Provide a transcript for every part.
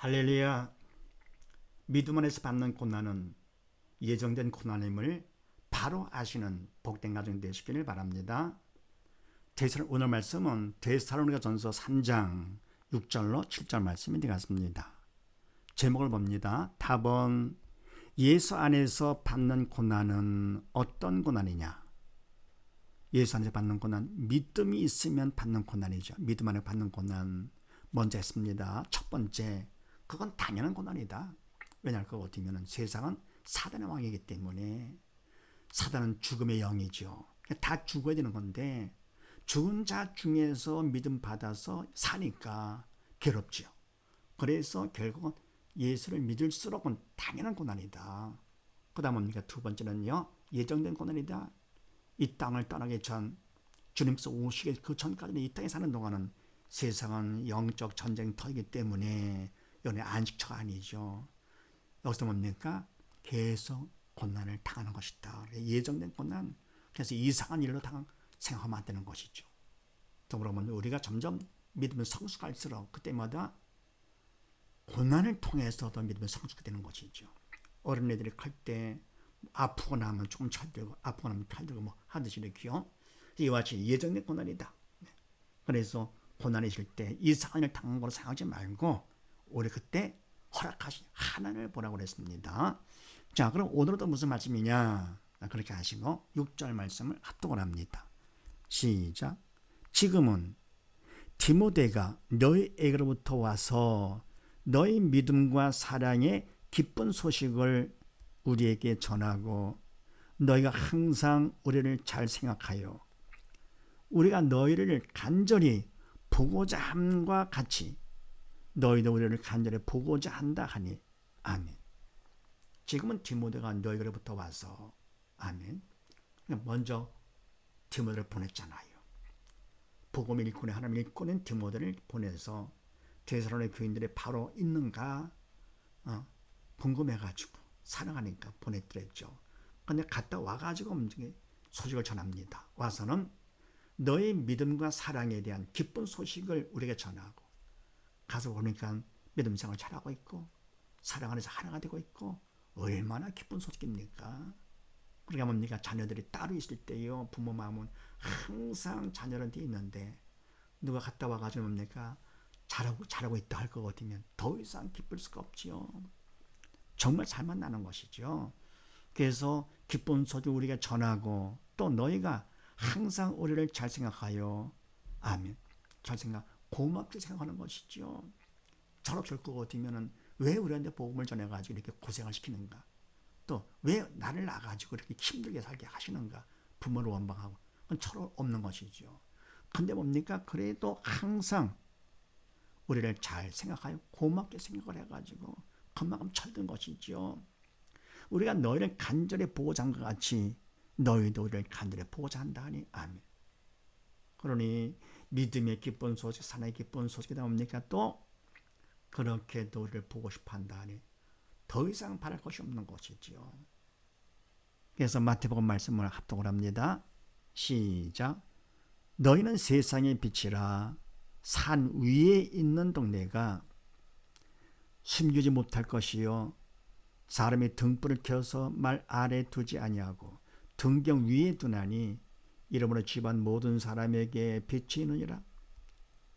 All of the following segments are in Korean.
할렐루야. 믿음 안에서 받는 고난은 예정된 고난임을 바로 아시는 복된 가정 되시기를 바랍니다. 오늘 말씀은 데살로니가 전서 3장 6절로 7절 말씀이 되겠습니다. 제목을 봅니다. 답은 예수 안에서 받는 고난은 어떤 고난이냐? 예수 안에서 받는 고난, 믿음이 있으면 받는 고난이죠. 믿음 안에 받는 고난 먼저 했습니다. 첫 번째, 그건 당연한 고난이다. 왜냐하면 그거 어떻면 세상은 사단의 왕이기 때문에 사단은 죽음의 영이죠. 다 죽어야 되는 건데 죽은 자 중에서 믿음 받아서 사니까 괴롭죠. 그래서 결국은 예수를 믿을수록은 당연한 고난이다. 그 다음 뭡니까? 두 번째는요. 예정된 고난이다. 이 땅을 떠나기 전 주님께서 오시기 그 전까지는 이 땅에 사는 동안은 세상은 영적 전쟁터이기 때문에 연애 안식처가 아니죠. 여기서 뭡니까? 계속 고난을 당하는 것이다. 예정된 고난. 그래서 이상한 일로 당한 생각하면 안 되는 것이죠. 더불어 우리가 점점 믿음을 성숙할수록 그때마다 고난을 통해서도 믿음을 성숙하게 되는 것이죠. 어린 애들이 클 때 아프고 나면 조금 철들고 아프고 나면 철들고 뭐 하듯이 이렇게요. 이와 같이 예정된 고난이다. 그래서 고난이 있을 때 이상한 일을 당한 걸로 생각하지 말고 우리 그때 허락하신 하나님을 보라고 그랬습니다. 자, 그럼 오늘도 무슨 말씀이냐? 그렇게 하시고 6절 말씀을 합독을 합니다. 시작. 지금은 디모데가 너희에게로부터 와서 너희 믿음과 사랑의 기쁜 소식을 우리에게 전하고 너희가 항상 우리를 잘 생각하여 우리가 너희를 간절히 보고자 함과 같이 너희도 우리를 간절히 보고자 한다 하니 아멘. 지금은 디모데가 너희로부터 와서 아멘. 먼저 디모데를 보냈잖아요. 복음 일꾼의 하나님 일꾼인 디모데를 보내서 대사론의 교인들이 바로 있는가 어, 궁금해가지고 사랑하니까 보냈더랬죠. 근데 갔다 와가지고 소식을 전합니다. 와서는 너의 믿음과 사랑에 대한 기쁜 소식을 우리에게 전하고 가서 보니까 믿음 생활 잘하고 있고 사랑 안에서 하나가 되고 있고 얼마나 기쁜 소식입니까? 그러니까 뭡니까? 자녀들이 따로 있을 때요. 부모 마음은 항상 자녀한테 있는데 누가 갔다 와가지고 뭡니까? 잘하고 잘하고 있다 할 것 같으면 더 이상 기쁠 수가 없지요. 정말 잘 만나는 것이죠. 그래서 기쁜 소식 우리가 전하고 또 너희가 항상 우리를 잘 생각하여 아멘. 잘 생각 고맙게 생각하는 것이죠. 철없을 것 같으면은 왜 우리한테 복음을 전해가지고 이렇게 고생을 시키는가? 또 왜 나를 나가지고 이렇게 힘들게 살게 하시는가? 부모를 원망하고 그건 철 없는 것이죠. 근데 뭡니까? 그래도 항상 우리를 잘 생각하여 고맙게 생각을 해가지고 그만큼 철든 것이죠. 우리가 너희를 간절히 보고자 한 것 같이 너희도 우리를 간절히 보고자 한다 하니 아멘. 그러니 믿음의 기쁜 소식, 사나의 기쁜 소식이 나옵니까? 또 그렇게 너희를 보고 싶어 한다 하니 더 이상 바랄 것이 없는 것이지요. 그래서 마태복음 말씀을 합독을 합니다. 시작. 너희는 세상의 빛이라 산 위에 있는 동네가 숨기지 못할 것이요 사람이 등불을 켜서 말 아래 두지 아니하고 등경 위에 두나니 이러므로 집안 모든 사람에게 빛이 있느니라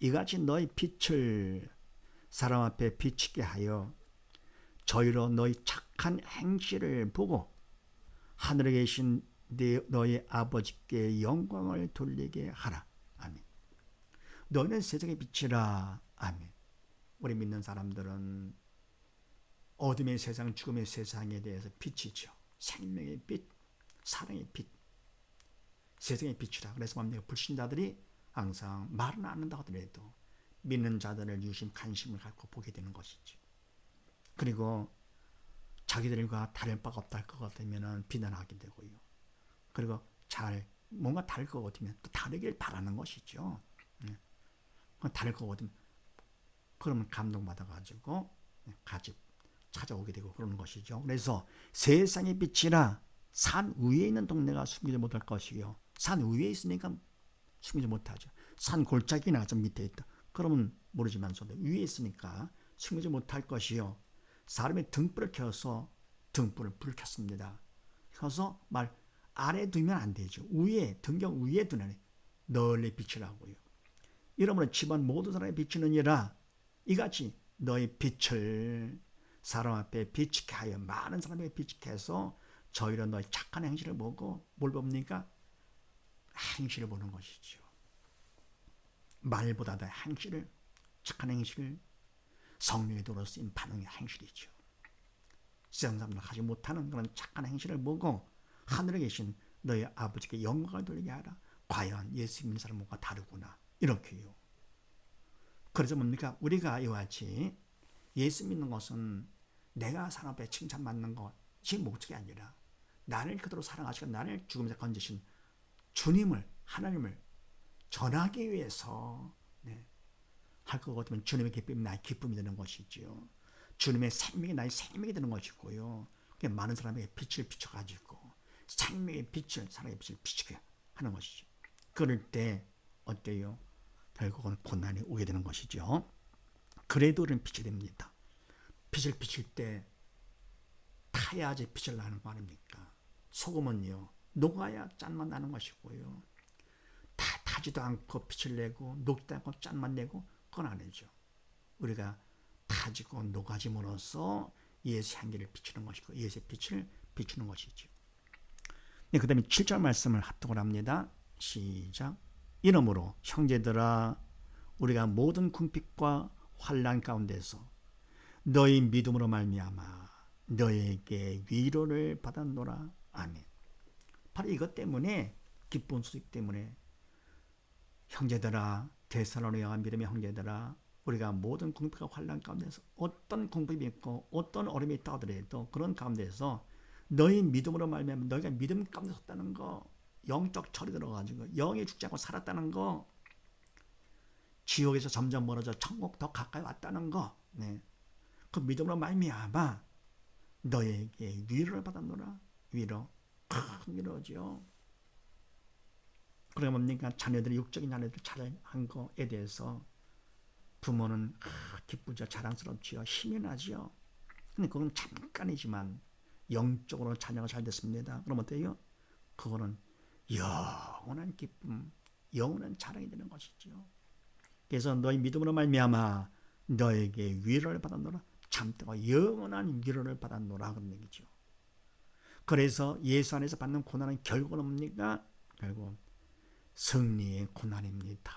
이같이 너희 빛을 사람 앞에 비치게 하여 저희로 너희 착한 행실을 보고 하늘에 계신 너희 아버지께 영광을 돌리게 하라. 너는 세상의 빛이라. 아멘. 우리 믿는 사람들은 어둠의 세상, 죽음의 세상에 대해서 빛이죠. 생명의 빛, 사랑의 빛, 세상의 빛이라. 그래서 뭡니까? 불신자들이 항상 말은 안 한다 하더라도 믿는 자들을 유심 관심을 갖고 보게 되는 것이죠. 그리고 자기들과 다를 바가 없다 할것 같으면 비난하게 되고요. 그리고 잘 뭔가 다를 것 같으면 또 다르길 바라는 것이죠. 다를 거거든. 그러면 감동받아가지고 같이 찾아오게 되고 그러는 것이죠. 그래서 세상의 빛이라 산 위에 있는 동네가 숨기지 못할 것이요. 산 위에 있으니까 숨기지 못하죠. 산 골짜기나 좀 밑에 있다. 그러면 모르지만서도 위에 있으니까 숨기지 못할 것이요 사람이 등불을 켜서 등불을 불을 켰습니다. 그래서 말 아래 두면 안 되죠. 위에 등경 위에 두는 널리 비치라고요. 이러므로 집안 모든 사람이 비치느니라 이같이 너희 빛을 사람 앞에 비치게 하여 많은 사람에게 비치게 해서 저희로 너희 착한 행실을 보고 뭘 봅니까? 행실을 보는 것이죠. 말보다 더 행실을 착한 행실을 성령의 도로 쓰인 반응의 행실이죠. 세상 사람들 하지 못하는 그런 착한 행실을 보고 하늘에 계신 너희 아버지께 영광을 돌리게 하라. 과연 예수 믿는 사람과 다르구나. 이렇게요. 그래서 뭡니까? 우리가 이와 같이 예수 믿는 것은 내가 사람 앞에 칭찬받는 것이 목적이 아니라 나를 그대로 사랑하시고 나를 죽음에서 건지신 주님을 하나님을 전하기 위해서 네, 할것 같으면 주님의 기쁨이 나의 기쁨이 되는 것이지요. 주님의 생명이 나의 생명이 되는 것이고요. 많은 사람에게 빛을 비춰가지고 생명의 빛을 사랑의 빛을 비추게 하는 것이죠. 그럴 때 어때요? 결국은 고난이 오게 되는 것이죠. 그래도 우리는 빛이 됩니다. 빛을 비칠 때 타야지 빛을 나는 거 아닙니까? 소금은요 녹아야 짠맛 나는 것이고요. 다 타지도 않고 빛을 내고 녹지도 않고 짠맛 내고 그건 아니죠. 우리가 타지고 녹아짐으로써 예수 향기를 비추는 것이고 예수의 빛을 비추는 것이죠. 네, 그 다음에 7절 말씀을 합독을 합니다. 시작. 이러므로 형제들아 우리가 모든 궁핍과 환란 가운데서 너희 믿음으로 말미암아 너에게 위로를 받았노라. 아멘. 바로 이것 때문에 기쁜 소식 때문에 형제들아 대사로니아 믿음의 형제들아 우리가 모든 궁핍과 환란 가운데서 어떤 궁핍이 있고 어떤 어려움이 있다 하더라도 그런 가운데서 너희 믿음으로 말미암아 너희가 믿음 가운데 섰다는 거 영적 철이 들어가지고 영이 죽지 않고 살았다는 거 지옥에서 점점 멀어져 천국 더 가까이 왔다는 거 네. 그 믿음으로 말미암아 너에게 위로를 받았노라 위로 큰 위로죠 그러니까 뭡니까? 자녀들이 육적인 자녀들 잘한 거에 대해서 부모는 기쁘죠. 자랑스럽지요 힘이 나지요 근데 그건 잠깐이지만 영적으로 자녀가 잘 됐습니다. 그럼 어때요? 그거는 영원한 기쁨, 영원한 자랑이 되는 것이죠. 그래서 너희 믿음으로 말미암아 너에게 위로를 받았노라. 참다가 영원한 위로를 받았노라. 그런 얘기죠. 그래서 예수 안에서 받는 고난은 결국은 뭡니까? 결국 승리의 고난입니다.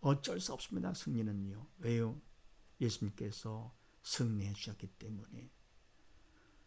어쩔 수 없습니다. 승리는요. 왜요? 예수님께서 승리해 주셨기 때문에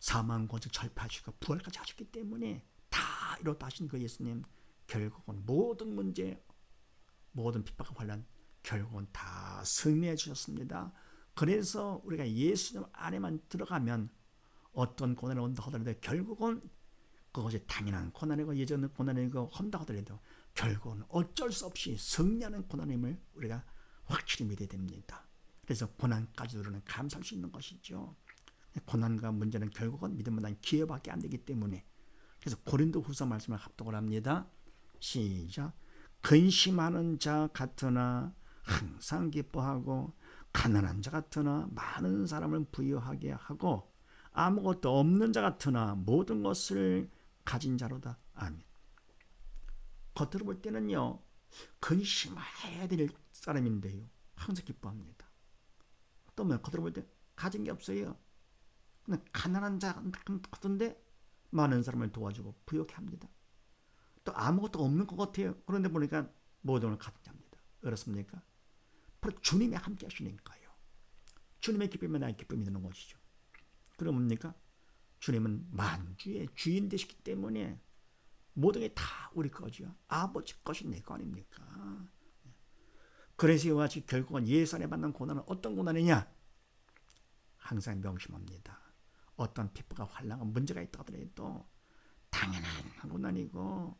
사망 권세 절파하시고 부활까지 하셨기 때문에 다 이렇다 하신 그 예수님 결국은 모든 문제 모든 핍박과 환란 결국은 다 승리해 주셨습니다. 그래서 우리가 예수님 안에만 들어가면 어떤 고난이 온다 하더라도 결국은 그것이 당연한 고난이고 예전의 고난이고 한다 하더라도 결국은 어쩔 수 없이 승리하는 고난임을 우리가 확실히 믿어야 됩니다. 그래서 고난까지 우리는 감사할 수 있는 것이죠. 고난과 문제는 결국은 믿음보다는 기회밖에 안 되기 때문에 그래서 고린도 후서 말씀을 합독을 합니다. 시작. 근심하는 자 같으나 항상 기뻐하고 가난한 자 같으나 많은 사람을 부유하게 하고 아무것도 없는 자 같으나 모든 것을 가진 자로다. 아멘. 겉으로 볼 때는요. 근심해야 될 사람인데요. 항상 기뻐합니다. 또 뭐 겉으로 볼 때 가진 게 없어요. 그냥 가난한 자 같은데 많은 사람을 도와주고 부욕해 합니다. 또 아무것도 없는 것 같아요. 그런데 보니까 모든 걸 갖게 합니다. 그렇습니까? 바로 주님이 함께 하시니까요. 주님의 기쁨이 나의 기쁨이 되는 것이죠. 그럼 뭡니까? 주님은 만주의 주인 되시기 때문에 모든 게 다 우리 거죠. 아버지 것이 내 거 아닙니까? 그래서 이와 같이 결국은 예수 안에 받는 고난은 어떤 고난이냐? 항상 명심합니다. 어떤 피부가 환란과 문제가 있다 하더라도 당연한 고난이고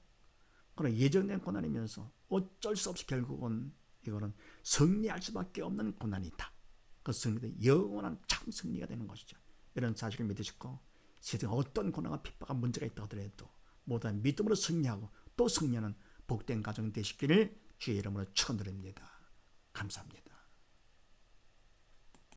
그런 예정된 고난이면서 어쩔 수 없이 결국은 이거는 승리할 수밖에 없는 고난이다. 그 승리도 영원한 참 승리가 되는 것이죠. 이런 사실을 믿으시고 세상 어떤 고난과 핍박과 문제가 있다 하더라도 모두 믿음으로 승리하고 또 승리하는 복된 가정 되시기를 주의 이름으로 축원드립니다. 감사합니다.